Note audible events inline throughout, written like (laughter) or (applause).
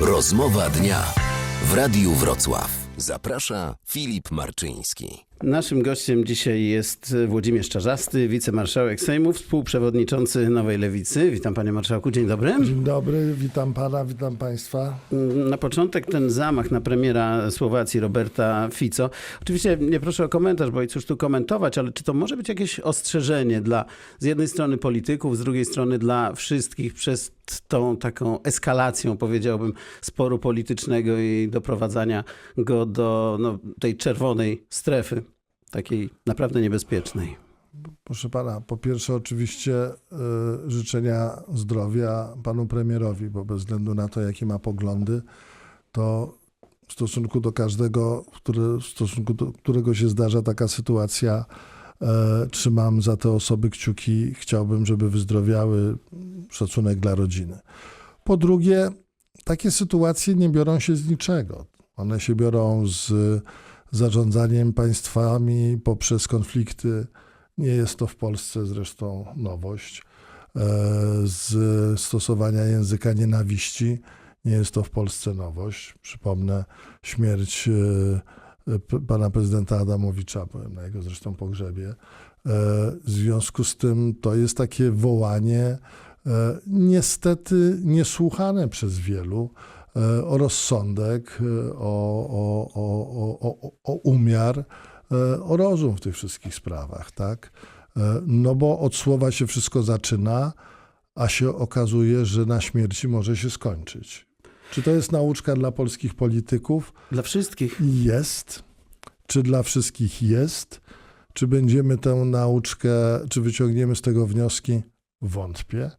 Rozmowa dnia w Radiu Wrocław. Zaprasza Filip Marczyński. Naszym gościem dzisiaj jest Włodzimierz Czarzasty, wicemarszałek Sejmu, współprzewodniczący Nowej Lewicy. Witam panie marszałku, dzień dobry. Dzień dobry, witam pana, witam państwa. Na początek ten zamach na premiera Słowacji Roberta Fico. Oczywiście nie proszę o komentarz, bo i cóż tu komentować, ale czy to może być jakieś ostrzeżenie dla z jednej strony polityków, z drugiej strony dla wszystkich przez tą taką eskalacją, powiedziałbym, sporu politycznego i doprowadzania go do no, tej czerwonej strefy, takiej naprawdę niebezpiecznej. Proszę pana, po pierwsze oczywiście y, życzenia zdrowia panu premierowi, bo bez względu na to, jakie ma poglądy, to w stosunku do każdego, który, w stosunku do którego się zdarza taka sytuacja, e, trzymam za te osoby kciuki. Chciałbym, żeby wyzdrowiały. Szacunek dla rodziny. Po drugie, takie sytuacje nie biorą się z niczego. One się biorą z zarządzaniem państwami poprzez konflikty. Nie jest to w Polsce zresztą nowość. E, Z stosowania języka nienawiści. Nie jest to w Polsce nowość. Przypomnę śmierć e, p- pana prezydenta Adamowicza, na jego zresztą pogrzebie. E, W związku z tym to jest takie wołanie, e, niestety niesłuchane przez wielu, e, o rozsądek, e, o, o, o, o, umiar, e, o rozum w tych wszystkich sprawach, tak? E, No bo od słowa się wszystko zaczyna, a się okazuje, że na śmierci może się skończyć. Czy to jest nauczka dla polskich polityków? Dla wszystkich. Jest. Czy dla wszystkich jest? Czy będziemy tę nauczkę, czy wyciągniemy z tego wnioski? Wątpię.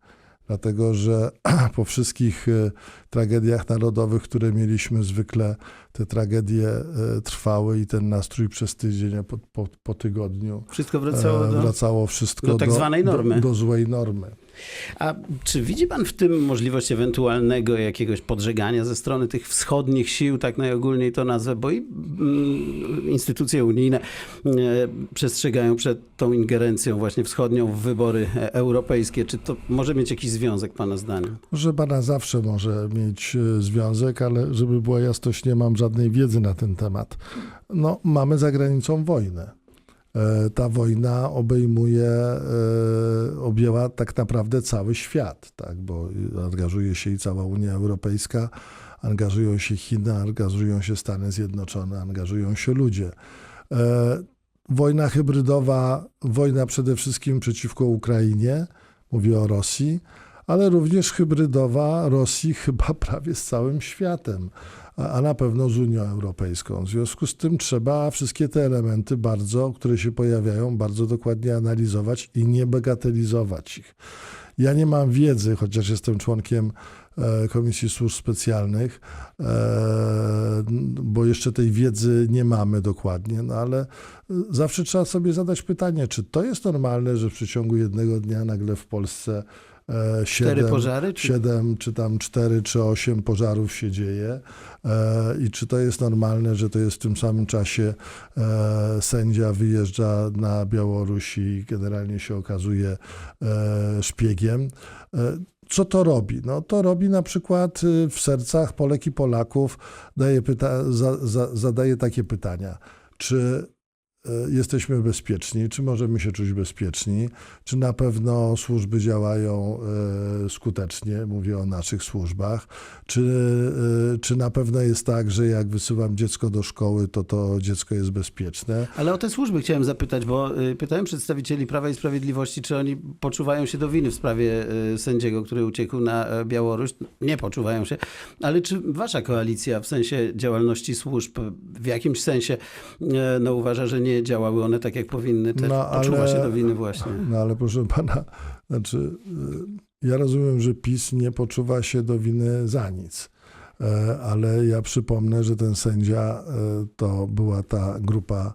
Dlatego, że (clears throat) po wszystkich e, tragediach narodowych, które mieliśmy, zwykle te tragedie e, trwały i ten nastrój przez tydzień, po, po, po tygodniu Wszystko wracało e, do... wracało wszystko do tak zwanej normy. Do, do złej normy. A czy widzi pan w tym możliwość ewentualnego jakiegoś podżegania ze strony tych wschodnich sił, tak najogólniej to nazwę, bo i mm, instytucje unijne e, przestrzegają przed tą ingerencją właśnie wschodnią w wybory e, europejskie. Czy to może mieć jakiś związek pana zdaniem? Że pana zawsze może mieć e, związek, ale żeby była jasność, nie mam żadnej wiedzy na ten temat. No, mamy za granicą wojnę. E, Ta wojna obejmuje, e, objęła tak naprawdę cały świat, tak? bo angażuje się i cała Unia Europejska, angażują się Chiny, angażują się Stany Zjednoczone, angażują się ludzie. E, Wojna hybrydowa, wojna przede wszystkim przeciwko Ukrainie, mówię o Rosji, ale również hybrydowa Rosji chyba (laughs) prawie z całym światem, a a na pewno z Unią Europejską. W związku z tym trzeba wszystkie te elementy bardzo, które się pojawiają, bardzo dokładnie analizować i nie bagatelizować ich. Ja nie mam wiedzy, chociaż jestem członkiem e, Komisji Służb Specjalnych, e, bo jeszcze tej wiedzy nie mamy dokładnie, no ale e, zawsze trzeba sobie zadać pytanie, czy to jest normalne, że w przeciągu jednego dnia nagle w Polsce Cztery siedem, pożary? Czy... siedem, czy tam cztery, czy osiem pożarów się dzieje e, i czy to jest normalne, że to jest w tym samym czasie e, sędzia wyjeżdża na Białoruś i generalnie się okazuje e, szpiegiem. E, co to robi? No, to robi na przykład y, w sercach Polek i Polaków, daje pyta- za, za, zadaje takie pytania. Czy jesteśmy bezpieczni? Czy możemy się czuć bezpieczni? Czy na pewno służby działają y, skutecznie? Mówię o naszych służbach. Czy, y, czy na pewno jest tak, że jak wysyłam dziecko do szkoły, to to dziecko jest bezpieczne? Ale o te służby chciałem zapytać, bo pytałem przedstawicieli Prawa i Sprawiedliwości, czy oni poczuwają się do winy w sprawie sędziego, który uciekł na e, Białoruś. Nie poczuwają się. Ale czy wasza koalicja w sensie działalności służb w jakimś sensie e, no, uważa, że nie działały one tak, jak powinny? Też No, poczuwa ale- się do winy właśnie. No ale proszę pana, znaczy, y, ja rozumiem, że PiS nie poczuwa się do winy za nic. E, Ale ja przypomnę, że ten sędzia e, to była ta grupa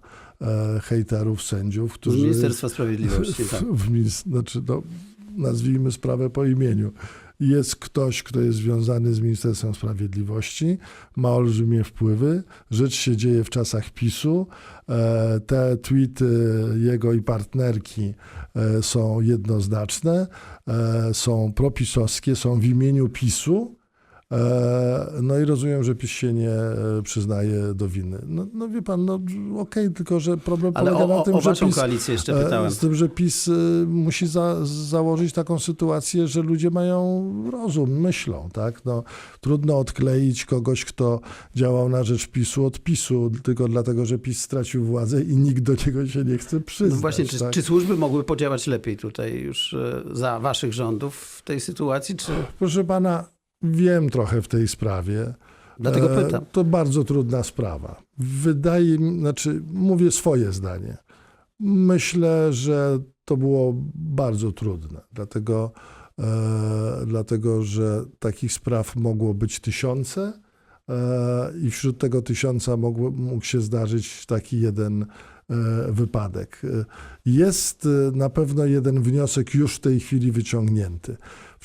hejterów, sędziów, Z którzy. Ministerstwa Sprawiedliwości, tak. w, w, znaczy, no, nazwijmy sprawę po imieniu. Jest ktoś, kto jest związany z Ministerstwem Sprawiedliwości, ma olbrzymie wpływy. Rzecz się dzieje w czasach PiSu. E, Te tweety jego i partnerki e, są jednoznaczne, e, są propisowskie, są w imieniu PiSu, No i rozumiem, że PiS się nie e, przyznaje do winy. No, no wie pan, no okej, tylko że problem Ale polega o, na o, tym, o że waszą PiS, koalicję jeszcze e, pytałem. z tym, że PiS e, musi za, założyć taką sytuację, że ludzie mają rozum, myślą, tak? No, trudno odkleić kogoś, kto działał na rzecz PiSu od PiSu, tylko dlatego, że PiS stracił władzę i nikt do niego się nie chce przyznać. No właśnie, czy, tak? czy służby mogły podziałać lepiej tutaj już e, za waszych rządów w tej sytuacji, czy Proszę pana, wiem trochę w tej sprawie. dlatego E, pytam? To bardzo trudna sprawa. Wydaje mi, znaczy mówię swoje zdanie. Myślę, że to było bardzo trudne, dlatego, e, dlatego że takich spraw mogło być tysiące e, i wśród tego tysiąca mogło, mógł się zdarzyć taki jeden wypadek. Jest na pewno jeden wniosek już w tej chwili wyciągnięty.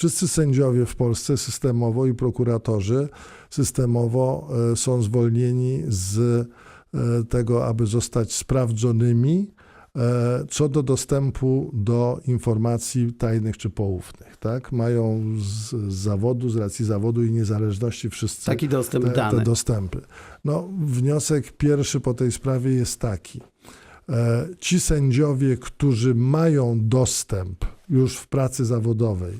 Wszyscy sędziowie w Polsce systemowo i prokuratorzy systemowo e, są zwolnieni z e, tego, aby zostać sprawdzonymi e, co do dostępu do informacji tajnych czy poufnych. Tak? Mają z, zawodu, z racji zawodu i niezależności wszyscy Taki dostęp te, te dostępy. No, wniosek pierwszy po tej sprawie jest taki. Ci sędziowie, którzy mają dostęp już w pracy zawodowej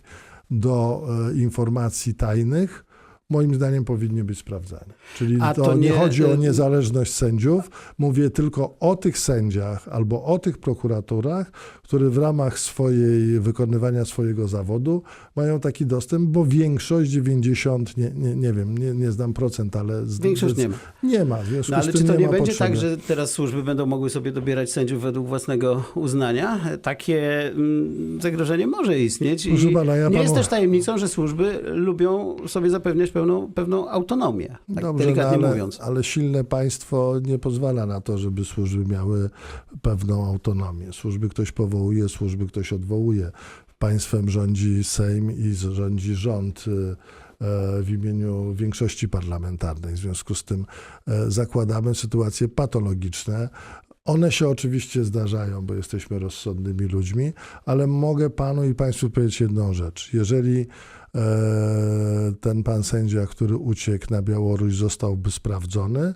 do e, informacji tajnych, moim zdaniem powinni być sprawdzani. Czyli to, to nie nie- chodzi o e, niezależność sędziów, mówię tylko o tych sędziach albo o tych prokuratorach, które w ramach swojej wykonywania swojego zawodu mają taki dostęp, bo większość, 90, nie, nie, nie wiem, nie, nie znam procent, ale... z- Większość z- nie ma. Nie ma, w No ale czy to nie ma będzie potrzeby. tak, że teraz służby będą mogły sobie dobierać sędziów według własnego uznania? Takie mm, zagrożenie może istnieć. I pana, ja nie panu- jest też tajemnicą, że służby lubią sobie zapewniać pewną, pewną autonomię, tak delikatnie no ale, mówiąc. ale silne państwo nie pozwala na to, żeby służby miały pewną autonomię. Służby ktoś powołuje, służby ktoś odwołuje. Państwem rządzi Sejm i rządzi rząd y, e, w imieniu większości parlamentarnej. W związku z tym e, zakładamy sytuacje patologiczne. One się oczywiście zdarzają, bo jesteśmy rozsądnymi ludźmi, ale mogę panu i państwu powiedzieć jedną rzecz. Jeżeli e, ten pan sędzia, który uciekł na Białoruś, zostałby sprawdzony,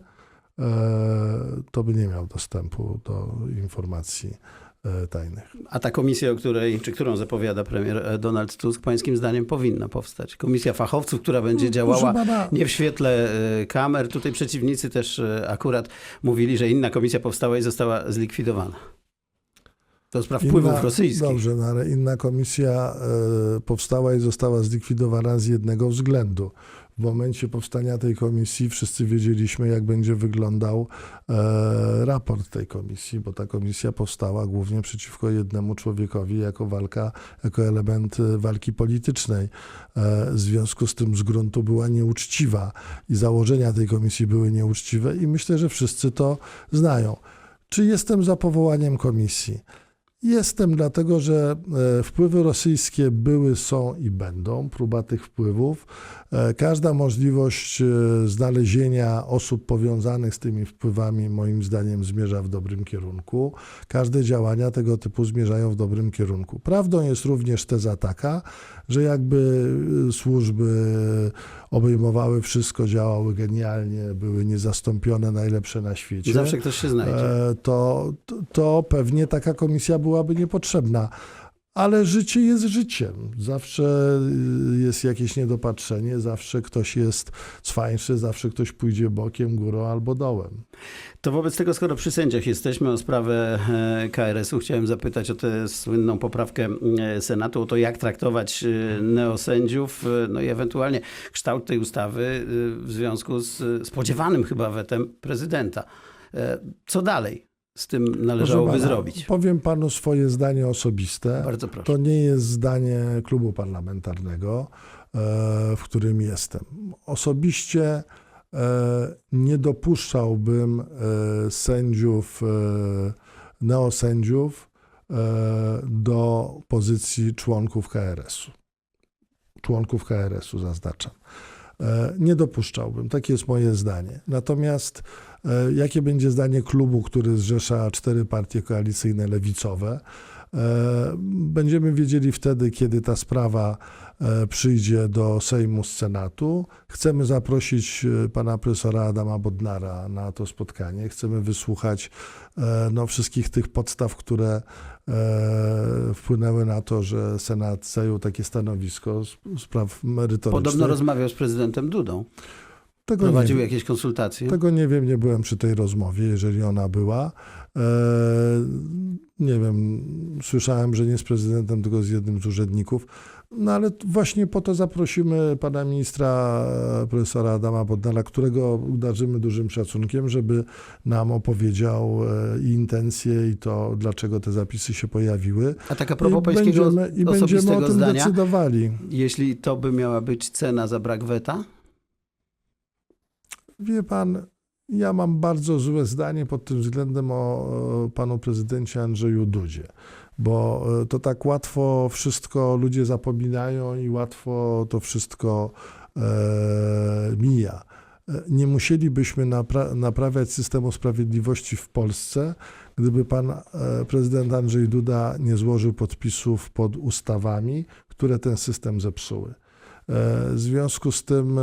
to by nie miał dostępu do informacji tajnych. A ta komisja, o której, czy którą zapowiada premier e, Donald Tusk, pańskim zdaniem powinna powstać. Komisja fachowców, która będzie działała Proszę pana, nie w świetle e, kamer. Tutaj przeciwnicy też e, akurat mówili, że inna komisja powstała i została zlikwidowana. Do spraw wpływów rosyjskich. Dobrze, no ale inna komisja e, powstała i została zlikwidowana z jednego względu. W momencie powstania tej komisji wszyscy wiedzieliśmy, jak będzie wyglądał e, raport tej komisji, bo ta komisja powstała głównie przeciwko jednemu człowiekowi jako walka, jako element e, walki politycznej. E, w związku z tym z gruntu była nieuczciwa i założenia tej komisji były nieuczciwe i myślę, że wszyscy to znają. Czy jestem za powołaniem komisji? Jestem, dlatego że e, wpływy rosyjskie były, są i będą, próba tych wpływów. E, Każda możliwość e, znalezienia osób powiązanych z tymi wpływami, moim zdaniem, zmierza w dobrym kierunku. Każde działania tego typu zmierzają w dobrym kierunku. Prawdą jest również teza taka, że jakby służby obejmowały wszystko, działały genialnie, były niezastąpione, najlepsze na świecie Zawsze ktoś się znajdzie. e, to, to- to pewnie taka komisja byłaby niepotrzebna. Ale życie jest życiem. Zawsze y, jest jakieś niedopatrzenie, zawsze ktoś jest cwańszy, zawsze ktoś pójdzie bokiem, górą albo dołem. To wobec tego, skoro przy sędziach jesteśmy o sprawę e, KRS-u, chciałem zapytać o tę słynną poprawkę e, Senatu, o to jak traktować e, neosędziów, no i ewentualnie kształt tej ustawy w związku z spodziewanym chyba wetem prezydenta. Co dalej z tym należałoby pana, zrobić? Powiem panu swoje zdanie osobiste. Bardzo proszę. To nie jest zdanie klubu parlamentarnego, e, w którym jestem. Osobiście e, nie dopuszczałbym e, sędziów, neosędziów do pozycji członków KRS-u. Członków KRS-u zaznaczam. E, Nie dopuszczałbym, takie jest moje zdanie. Natomiast e, jakie będzie zdanie klubu, który zrzesza cztery partie koalicyjne lewicowe? E, Będziemy wiedzieli wtedy, kiedy ta sprawa przyjdzie do Sejmu z Senatu. Chcemy zaprosić pana profesora Adama Bodnara na to spotkanie. Chcemy wysłuchać no, wszystkich tych podstaw, które wpłynęły na to, że Senat zajął takie stanowisko spraw merytorycznych. Podobno rozmawiał z prezydentem Dudą. Tego nie, Prowadził jakieś konsultacje. tego nie wiem, nie byłem przy tej rozmowie, jeżeli ona była. E, nie wiem, słyszałem, że nie z prezydentem, tylko z jednym z urzędników. No ale właśnie po to zaprosimy pana ministra e, profesora Adama Bodnara, którego darzymy dużym szacunkiem, żeby nam opowiedział e, i intencje i to, dlaczego te zapisy się pojawiły. A tak a propos I pańskiego będziemy, i będziemy o tym zdania, decydowali. jeśli to by miała być cena za brak weta, Wie pan, ja mam bardzo złe zdanie pod tym względem o panu prezydencie Andrzeju Dudzie, bo e, to tak łatwo wszystko ludzie zapominają i łatwo to wszystko e, mija. E, Nie musielibyśmy napra- naprawiać systemu sprawiedliwości w Polsce, gdyby pan e, prezydent Andrzej Duda nie złożył podpisów pod ustawami, które ten system zepsuły. W związku z tym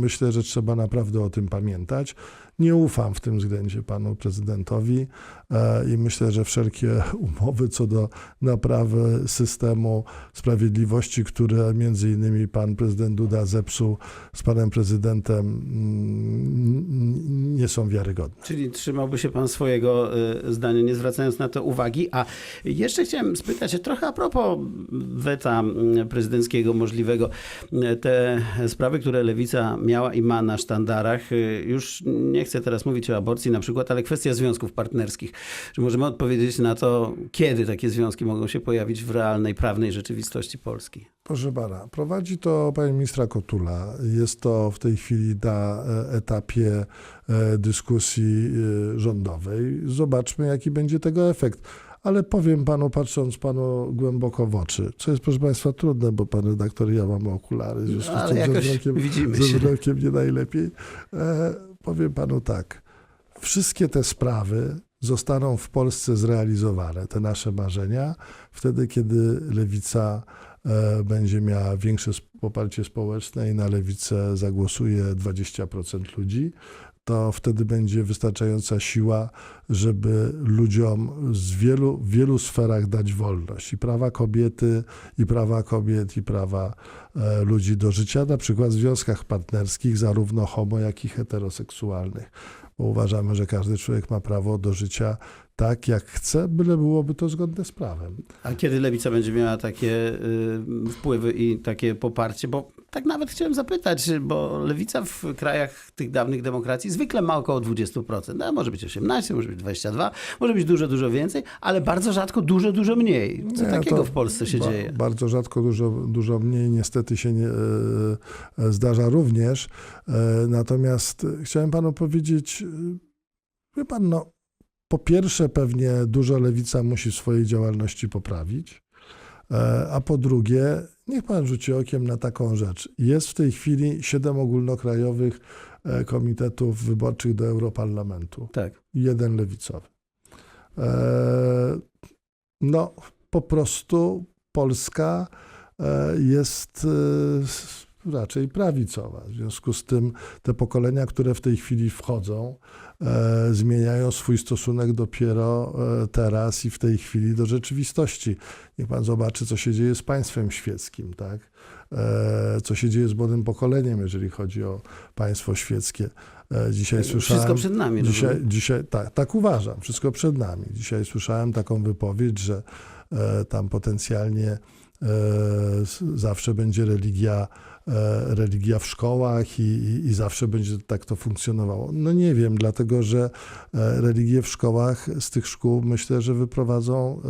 myślę, że trzeba naprawdę o tym pamiętać. Nie ufam w tym względzie panu prezydentowi e, i myślę, że wszelkie (laughs) umowy co do naprawy systemu sprawiedliwości, które między innymi pan prezydent Duda zepsuł z panem prezydentem, mm, nie są wiarygodne. czyli trzymałby się pan swojego y, zdania, nie zwracając na to uwagi. A jeszcze chciałem spytać trochę a propos weta y, prezydenckiego możliwego. Y, Te sprawy, które lewica miała i ma na sztandarach, już nie chcę teraz mówić o aborcji na przykład, ale kwestia związków partnerskich. Czy możemy odpowiedzieć na to, kiedy takie związki mogą się pojawić w realnej, prawnej rzeczywistości Polski? Proszę pana, prowadzi to pani ministra Kotula. Jest to w tej chwili na e, etapie e, dyskusji e, rządowej. Zobaczmy, jaki będzie tego efekt. Ale powiem panu, patrząc panu głęboko w oczy, co jest, proszę państwa, trudne, bo pan redaktor ja mamy okulary, w związku z Ale tym ze jakoś wzrokiem, widzimy ze wzrokiem nie najlepiej. E, powiem panu tak, wszystkie te sprawy zostaną w Polsce zrealizowane, te nasze marzenia, wtedy, kiedy lewica e, będzie miała większe poparcie społeczne i na lewicę zagłosuje 20% ludzi, to wtedy będzie wystarczająca siła, żeby ludziom z wielu, w wielu sferach dać wolność. I prawa kobiety, i prawa kobiet, i prawa e, ludzi do życia, na przykład w związkach partnerskich, zarówno homo, jak i heteroseksualnych. Bo uważamy, że każdy człowiek ma prawo do życia tak, jak chce, byle byłoby to zgodne z prawem. A kiedy lewica będzie miała takie y, wpływy i takie poparcie? Bo tak nawet chciałem zapytać, bo lewica w krajach tych dawnych demokracji zwykle ma około 20%. No, może być 18, może być 22, może być dużo, dużo więcej, ale bardzo rzadko dużo, dużo mniej. Co Nie, takiego w Polsce się ba- dzieje? Bardzo rzadko, dużo, dużo mniej niestety się nie, e, e, zdarza również. E, natomiast chciałem panu powiedzieć, wie pan, no, po pierwsze pewnie dużo lewica musi w swojej działalności poprawić, e, a po drugie, niech pan rzuci okiem na taką rzecz. Jest w tej chwili siedem ogólnokrajowych e, komitetów wyborczych do Europarlamentu Tak. jeden lewicowy. E, No, po prostu Polska jest raczej prawicowa. W związku z tym te pokolenia, które w tej chwili wchodzą, zmieniają swój stosunek dopiero e, teraz i w tej chwili do rzeczywistości. Niech pan zobaczy, co się dzieje z państwem świeckim, tak? E, Co się dzieje z młodym pokoleniem, jeżeli chodzi o państwo świeckie. E, Dzisiaj słyszałem... Wszystko przed nami. Dzisiaj, rozumiem. dzisiaj tak, tak uważam, wszystko przed nami. Dzisiaj słyszałem taką wypowiedź, że e, tam potencjalnie e, zawsze będzie religia, e, religia w szkołach i, i, i zawsze będzie tak to funkcjonowało. No nie wiem, dlatego że e, religie w szkołach z tych szkół myślę, że wyprowadzą.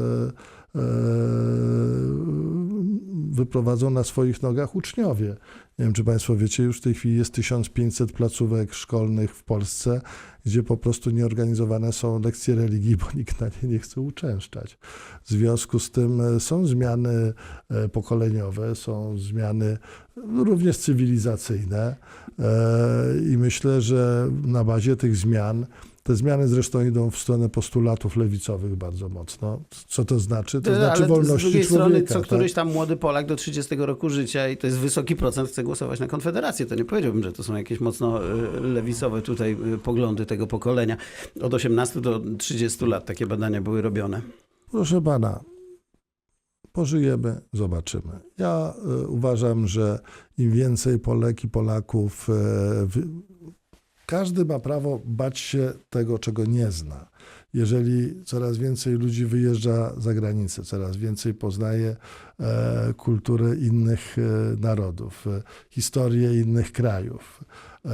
Wyprowadzą na swoich nogach uczniowie. Nie wiem, czy Państwo wiecie, już w tej chwili jest 1500 placówek szkolnych w Polsce, gdzie po prostu nieorganizowane są lekcje religii, bo nikt na nie nie chce uczęszczać. W związku z tym e, są zmiany e, pokoleniowe, są zmiany również cywilizacyjne e, i myślę, że na bazie tych zmian Te zmiany zresztą idą w stronę postulatów lewicowych bardzo mocno. Co to znaczy? To Ale znaczy z wolności drugiej strony, człowieka. co tak? któryś tam młody Polak do 30 roku życia i to jest wysoki procent, chce głosować na Konfederację. To nie powiedziałbym, że to są jakieś mocno y, lewicowe tutaj y, poglądy tego pokolenia. Od 18 do 30 lat takie badania były robione. Proszę pana, pożyjemy, zobaczymy. Ja y, uważam, że im więcej Polek i Polaków, każdy ma prawo bać się tego, czego nie zna. Jeżeli coraz więcej ludzi wyjeżdża za granicę, coraz więcej poznaje e, kulturę innych e, narodów, e, historię innych krajów, e,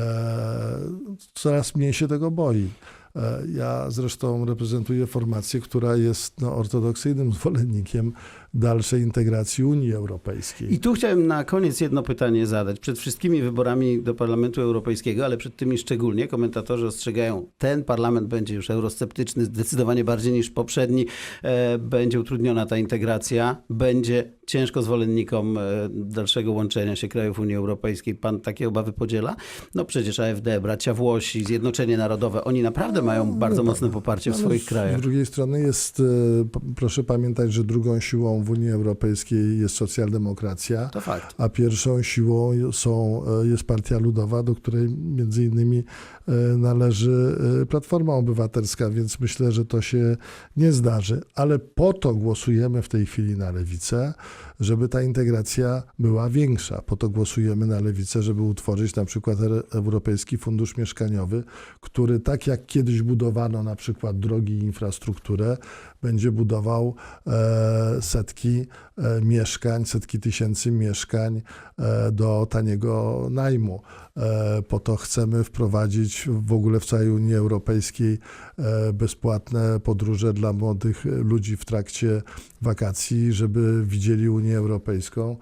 coraz mniej się tego boi. E, Ja zresztą reprezentuję formację, która jest no, ortodoksyjnym (laughs) zwolennikiem dalszej integracji Unii Europejskiej. I tu chciałem na koniec jedno pytanie zadać. Przed wszystkimi wyborami do Parlamentu Europejskiego, ale przed tymi szczególnie, komentatorzy ostrzegają, ten parlament będzie już eurosceptyczny zdecydowanie bardziej niż poprzedni. E, będzie utrudniona ta integracja, będzie ciężko zwolennikom e, dalszego łączenia się krajów Unii Europejskiej. Pan takie obawy podziela? No przecież AfD, bracia Włosi, Zjednoczenie Narodowe, oni naprawdę mają bardzo mocne poparcie w Ale swoich krajach. Z drugiej strony jest, e, proszę pamiętać, że drugą siłą w Unii Europejskiej jest socjaldemokracja. A pierwszą siłą są, e, jest Partia Ludowa, do której między innymi e, należy e, Platforma Obywatelska, więc myślę, że to się nie zdarzy. Ale po to głosujemy w tej chwili na lewicę, żeby ta integracja była większa. Po to głosujemy na lewicę, żeby utworzyć na przykład Europejski Fundusz Mieszkaniowy, który tak jak kiedyś budowano na przykład drogi i infrastrukturę, będzie budował e, setki e, mieszkań, setki tysięcy mieszkań e, do taniego najmu. Po to chcemy wprowadzić w ogóle w całej Unii Europejskiej bezpłatne podróże dla młodych ludzi w trakcie wakacji, żeby widzieli Unię Europejską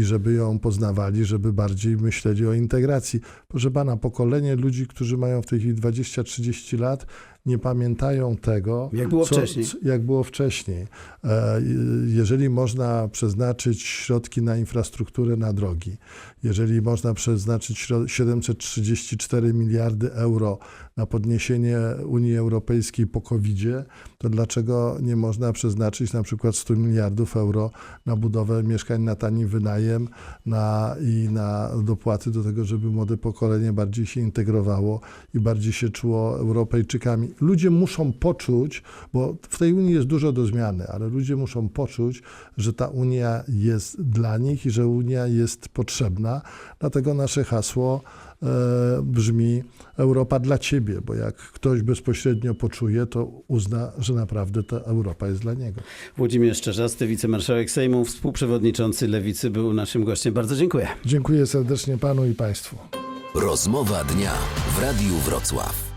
i żeby ją poznawali, żeby bardziej myśleli o integracji. Proszę pana, pokolenie ludzi, którzy mają w tej chwili 20-30 lat, nie pamiętają tego, Jak było wcześniej. co, jak było wcześniej. E, Jeżeli można przeznaczyć środki na infrastrukturę, na drogi, jeżeli można przeznaczyć śro- 734 miliardy euro na podniesienie Unii Europejskiej po COVID-zie, to dlaczego nie można przeznaczyć na przykład 100 miliardów euro na budowę mieszkań na tani wynajem na, i na dopłaty do tego, żeby młode pokolenie bardziej się integrowało i bardziej się czuło Europejczykami. Ludzie muszą poczuć, bo w tej Unii jest dużo do zmiany, ale ludzie muszą poczuć, że ta Unia jest dla nich i że Unia jest potrzebna. Dlatego nasze hasło brzmi Europa dla ciebie, bo jak ktoś bezpośrednio poczuje, to uzna, że naprawdę ta Europa jest dla niego. Włodzimierz Czarzasty, wicemarszałek Sejmu, współprzewodniczący Lewicy, był naszym gościem. Bardzo dziękuję. Dziękuję serdecznie panu i państwu. Rozmowa dnia w Radiu Wrocław.